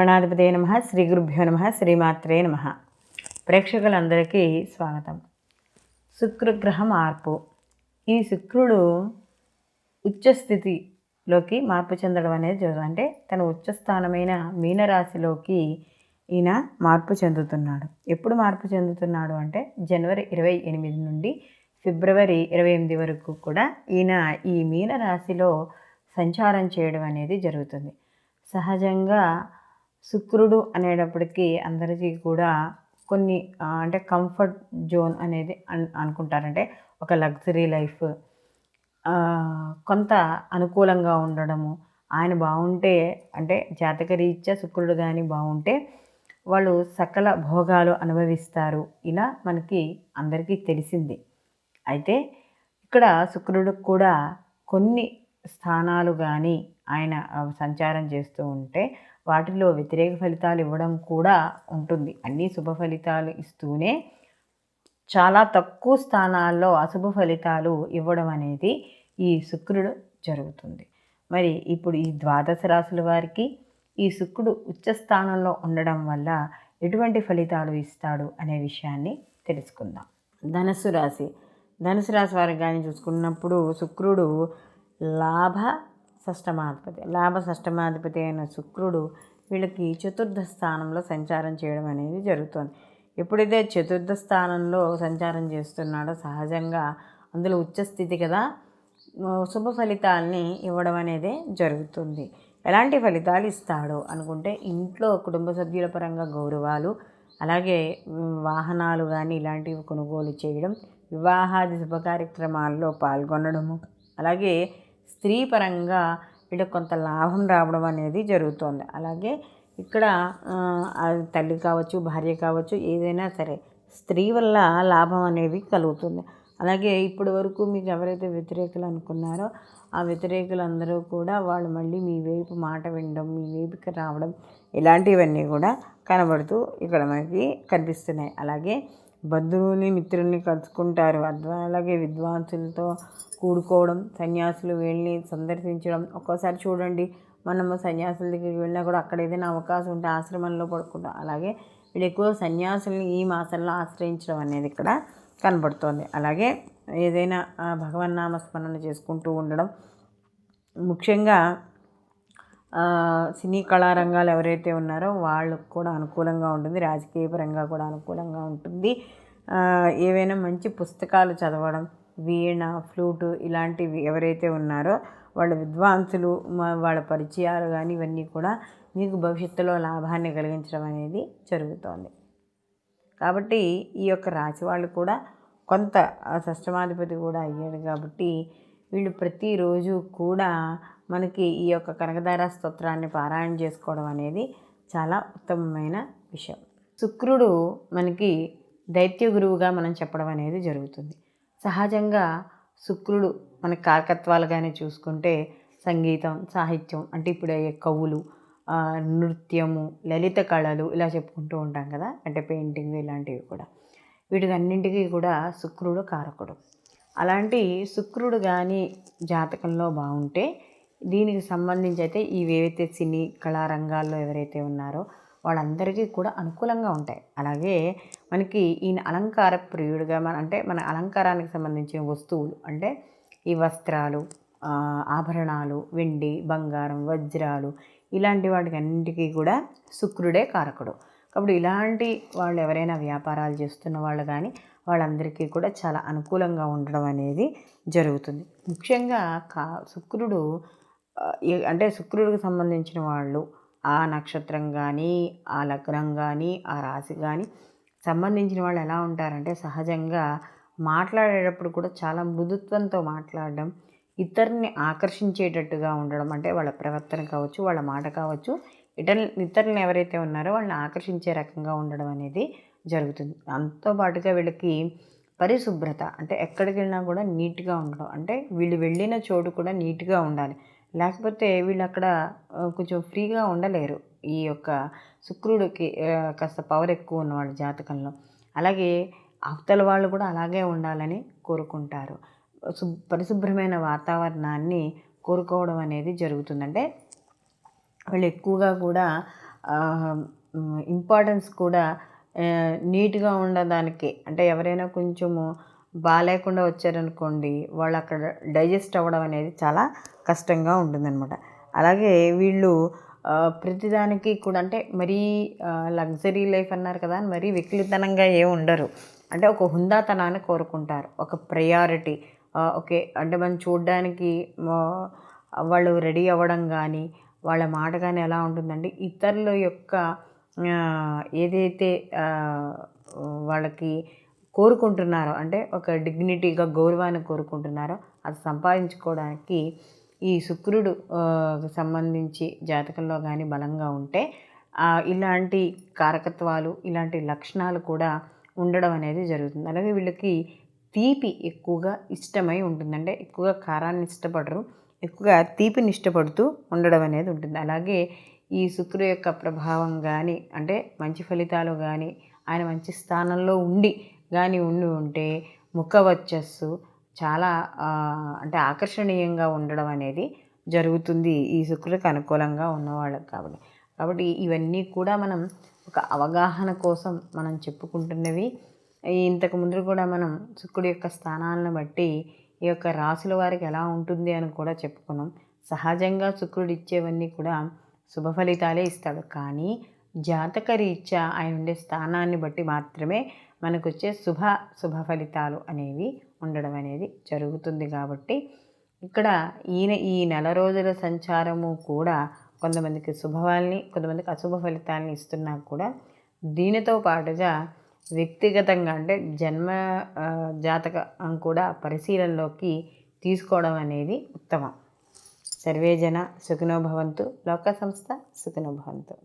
గణాధిపతి నమ శ్రీ గురుభ్యో నమ శ్రీమాత్రే నమ. ప్రేక్షకులందరికీ స్వాగతం. శుక్రగ్రహ మార్పు. ఈ శుక్రుడు ఉచ్చస్థితిలోకి మార్పు చెందడం అనేది జరుగుతుంది అంటే తన ఉచ్చస్థానమైన మీనరాశిలోకి ఈయన మార్పు చెందుతున్నాడు. ఎప్పుడు మార్పు చెందుతున్నాడు అంటే జనవరి ఇరవై ఎనిమిది నుండి ఫిబ్రవరి ఇరవై ఎనిమిది వరకు కూడా ఈయన ఈ మీనరాశిలో సంచారం చేయడం అనేది జరుగుతుంది. సహజంగా శుక్రుడు అనేటప్పటికీ అందరికీ కూడా కొన్ని అంటే కంఫర్ట్ జోన్ అనేది అన్ అనుకుంటారంటే ఒక లగ్జరీ లైఫ్ కొంత అనుకూలంగా ఉండడము ఆయన బాగుంటే అంటే జాతక రీత్యా శుక్రుడు కానీ బాగుంటే వాళ్ళు సకల భోగాలు అనుభవిస్తారు. ఇలా మనకి అందరికీ తెలిసింది. అయితే ఇక్కడ శుక్రుడికి కూడా కొన్ని స్థానాలు కానీ ఆయన సంచారం చేస్తూ ఉంటే వాటిలో వ్యతిరేక ఫలితాలు ఇవ్వడం కూడా ఉంటుంది. అన్ని శుభ ఫలితాలు ఇస్తూనే చాలా తక్కువ స్థానాల్లో అశుభ ఫలితాలు ఇవ్వడం అనేది ఈ శుక్రుడు జరుగుతుంది. మరి ఇప్పుడు ఈ ద్వాదశ రాశుల వారికి ఈ శుక్రుడు ఉచ్చ స్థానంలో ఉండడం వల్ల ఎటువంటి ఫలితాలు ఇస్తాడు అనే విషయాన్ని తెలుసుకుందాం. ధనుసు రాశి. ధనుసు రాశి వారికి కానీ చూసుకున్నప్పుడు శుక్రుడు లాభ షష్టమాధిపతి. లాభ షష్టమాధిపతి అయిన శుక్రుడు వీళ్ళకి చతుర్థ స్థానంలో సంచారం చేయడం అనేది జరుగుతుంది. ఎప్పుడైతే చతుర్థ స్థానంలో సంచారం చేస్తున్నాడో సహజంగా అందులో ఉచ్చస్థితి కదా శుభ ఫలితాల్ని ఇవ్వడం అనేది జరుగుతుంది. ఎలాంటి ఫలితాలు ఇస్తాడు అనుకుంటే ఇంట్లో కుటుంబ సభ్యుల పరంగా గౌరవాలు అలాగే వాహనాలు కానీ ఇలాంటివి కొనుగోలు చేయడం వివాహాది శుభ కార్యక్రమాల్లో పాల్గొనడము అలాగే స్త్రీ పరంగా ఇక్కడ కొంత లాభం రావడం అనేది జరుగుతుంది. అలాగే ఇక్కడ తల్లి కావచ్చు భార్య కావచ్చు ఏదైనా సరే స్త్రీ వల్ల లాభం అనేది కలుగుతుంది. అలాగే ఇప్పటి వరకు మీకు ఎవరైతే వ్యతిరేకులు అనుకున్నారో ఆ వ్యతిరేకులందరూ కూడా వాళ్ళు మళ్ళీ మీ వైపు మాట వినడం మీ వైపుకి రావడం ఇలాంటివన్నీ కూడా కనబడుతూ ఇక్కడ మనకి కనిపిస్తున్నాయి. అలాగే బంధువుల్ని మిత్రుల్ని కలుసుకుంటారు. అలాగే విద్వాంసులతో కూడుకోవడం సన్యాసులు వెళ్ళి సందర్శించడం. ఒక్కోసారి చూడండి మనము సన్యాసుల దగ్గరికి వెళ్ళినా కూడా అక్కడ ఏదైనా అవకాశం ఉంటే ఆశ్రమంలో పడుకుంటాం. అలాగే వీళ్ళు ఎక్కువ సన్యాసుల్ని ఈ మాసంలో ఆశ్రయించడం అనేది ఇక్కడ కనబడుతోంది. అలాగే ఏదైనా ఆ, భగవన్నామ స్మరణ చేసుకుంటూ ఉండడం. ముఖ్యంగా సినీ కళారంగాలు ఎవరైతే ఉన్నారో వాళ్ళకు కూడా అనుకూలంగా ఉంటుంది రాజకీయ పరంగా కూడా అనుకూలంగా ఉంటుంది. ఏవైనా మంచి పుస్తకాలు చదవడం వీణ ఫ్లూటు ఇలాంటివి ఎవరైతే ఉన్నారో వాళ్ళ విద్వాంసులు వాళ్ళ పరిచయాలు కానీ ఇవన్నీ కూడా మీకు భవిష్యత్తులో లాభాన్ని కలిగించడం అనేది జరుగుతోంది. కాబట్టి ఈ యొక్క రాశి వాళ్ళు కూడా కొంత సష్టమాధిపతి షష్టమాధిపతి కూడా అయ్యాడు కాబట్టి వీళ్ళు ప్రతిరోజు కూడా మనకి ఈ యొక్క కనకదార స్తోత్రాన్ని పారాయణ చేసుకోవడం అనేది చాలా ఉత్తమమైన విషయం. శుక్రుడు మనకి దైత్య గురువుగా మనం చెప్పడం అనేది జరుగుతుంది. సహజంగా శుక్రుడు మన కారకత్వాలుగానే చూసుకుంటే సంగీతం సాహిత్యం అంటే ఇప్పుడు అయ్యే కవులు నృత్యము లలిత కళలు ఇలా చెప్పుకుంటూ ఉంటాం కదా అంటే పెయింటింగ్ ఇలాంటివి కూడా. వీటికన్నింటికీ కూడా శుక్రుడు కారకుడు. అలాంటి శుక్రుడు కానీ జాతకంలో బాగుంటే దీనికి సంబంధించి అయితే ఇవేవైతే సినీ కళారంగాల్లో ఎవరైతే ఉన్నారో వాళ్ళందరికీ కూడా అనుకూలంగా ఉంటాయి. అలాగే మనకి ఈయన అలంకార ప్రియుడిగా మన అంటే మన అలంకారానికి సంబంధించిన వస్తువులు అంటే ఈ వస్త్రాలు ఆభరణాలు వెండి బంగారం వజ్రాలు ఇలాంటి వాటికి అన్నింటికీ కూడా శుక్రుడే కారకుడు. కాబట్టి ఇలాంటి వాళ్ళు ఎవరైనా వ్యాపారాలు చేస్తున్న వాళ్ళు కానీ వాళ్ళందరికీ కూడా చాలా అనుకూలంగా ఉండడం అనేది జరుగుతుంది. ముఖ్యంగా కా శుక్రుడు అంటే శుక్రుడికి సంబంధించిన వాళ్ళు ఆ నక్షత్రం కానీ ఆ లగ్నం కానీ ఆ రాశి కానీ సంబంధించిన వాళ్ళు ఎలా ఉంటారంటే సహజంగా మాట్లాడేటప్పుడు కూడా చాలా మృదుత్వంతో మాట్లాడడం ఇతరుని ఆకర్షించేటట్టుగా ఉండడం అంటే వాళ్ళ ప్రవర్తన కావచ్చు వాళ్ళ మాట కావచ్చు ఇతరు ఇతరులను ఎవరైతే ఉన్నారో వాళ్ళని ఆకర్షించే రకంగా ఉండడం అనేది జరుగుతుంది. దాంతో పాటుగా వీళ్ళకి పరిశుభ్రత అంటే ఎక్కడికి వెళ్ళినా కూడా నీట్గా ఉండడం అంటే వీళ్ళు వెళ్ళిన చోటు కూడా నీట్గా ఉండాలి. లేకపోతే వీళ్ళు అక్కడ కొంచెం ఫ్రీగా ఉండలేరు. ఈ యొక్క శుక్రుడికి కాస్త పవర్ ఎక్కువ ఉన్న వాళ్ళ జాతకంలో. అలాగే అవతల వాళ్ళు కూడా అలాగే ఉండాలని కోరుకుంటారు. పరిశుభ్రమైన వాతావరణాన్ని కోరుకోవడం అనేది జరుగుతుందంటే వీళ్ళు ఎక్కువగా కూడా ఇంపార్టెన్స్ కూడా నీట్గా ఉండడానికి. అంటే ఎవరైనా కొంచెము బాగాలేకుండా వచ్చారనుకోండి వాళ్ళు అక్కడ డైజెస్ట్ అవ్వడం అనేది చాలా కష్టంగా ఉంటుందన్నమాట. అలాగే వీళ్ళు ప్రతిదానికి కూడా అంటే మరీ లగ్జరీ లైఫ్ అన్నారు కదా మరీ వికలితనంగా ఏ ఉండరు. అంటే ఒక హుందాతనాన్ని కోరుకుంటారు. ఒక ప్రయారిటీ ఓకే అంటే మనం చూడడానికి వాళ్ళు రెడీ అవ్వడం కానీ వాళ్ళ మాట కానీ ఎలా ఉంటుందండి? ఇతరుల యొక్క ఏదైతే వాళ్ళకి కోరుకుంటున్నారో అంటే ఒక డిగ్నిటీగా గౌరవాన్ని కోరుకుంటున్నారో అది సంపాదించుకోవడానికి ఈ శుక్రుడు సంబంధించి జాతకంలో కానీ బలంగా ఉంటే ఇలాంటి కారకత్వాలు ఇలాంటి లక్షణాలు కూడా ఉండడం అనేది జరుగుతుంది. అలాగే వీళ్ళకి తీపి ఎక్కువగా ఇష్టమై ఉంటుంది. అంటే ఎక్కువగా కారాన్ని ఇష్టపడరు ఎక్కువగా తీపిని ఇష్టపడుతూ ఉండడం అనేది ఉంటుంది. అలాగే ఈ శుక్రుడు యొక్క ప్రభావం కానీ అంటే మంచి ఫలితాలు కానీ ఆయన మంచి స్థానంలో ఉండి కానీ ఉండి ఉంటే ముఖ వచ్చస్సు చాలా అంటే ఆకర్షణీయంగా ఉండడం అనేది జరుగుతుంది. ఈ శుక్రుడికి అనుకూలంగా ఉన్నవాళ్ళకి కాబట్టి. కాబట్టి ఇవన్నీ కూడా మనం ఒక అవగాహన కోసం మనం చెప్పుకుంటున్నవి. ఇంతకు ముందు కూడా మనం శుక్రుడి యొక్క స్థానాలను బట్టి ఈ యొక్క రాసుల వారికి ఎలా ఉంటుంది అని కూడా చెప్పుకున్నాం. సహజంగా శుక్రుడు ఇచ్చేవన్నీ కూడా శుభ ఫలితాలే ఇస్తాడు. కానీ జాతక రీత్యా ఆయన ఉండే స్థానాన్ని బట్టి మాత్రమే మనకు వచ్చే శుభ శుభ ఫలితాలు అనేవి ఉండడం అనేది జరుగుతుంది కాబట్టి ఇక్కడ ఈయన ఈ నెల రోజుల సంచారము కూడా కొంతమందికి శుభవాల్ని కొంతమందికి అశుభ ఫలితాలని ఇస్తున్నా కూడా దీనితో పాటుగా వ్యక్తిగతంగా అంటే జన్మ జాతకం కూడా పరిశీలనలోకి తీసుకోవడం అనేది ఉత్తమం. సర్వేజన సుఖినోభవంతు లోక సంస్థ సుఖినోభవంతు